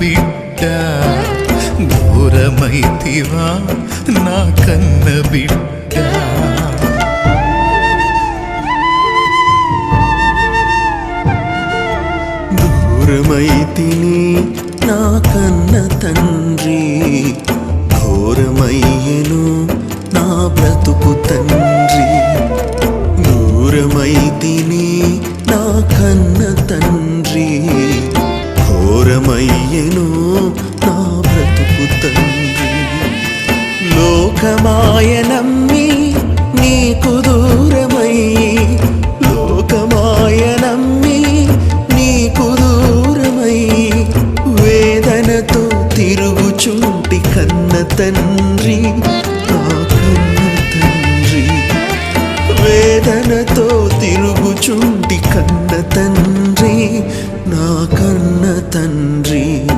బిడ్డ దూరమైతివా నా కన్న బిడ్డ దూరమైతిని నా కన్న తండ్రి ఘోరమయ్యను నా బ్రతుకు తండ్రి దూరమైతిని నా కన్న తండ్రి ఘోరమయ్యను నా బ్రతుకు తండ్రి లోకమాయ నమ్మి నీకు దూరమై లోకమాయ నమ్మి నీకు దూరమై వేదనతో తిరుగుచూటి కన్న తండ్రి నా కన్న తండ్రి. వేదనతో తిరుగుచుంటి కన్న తండ్రి నా ఉన్న తండ్రి.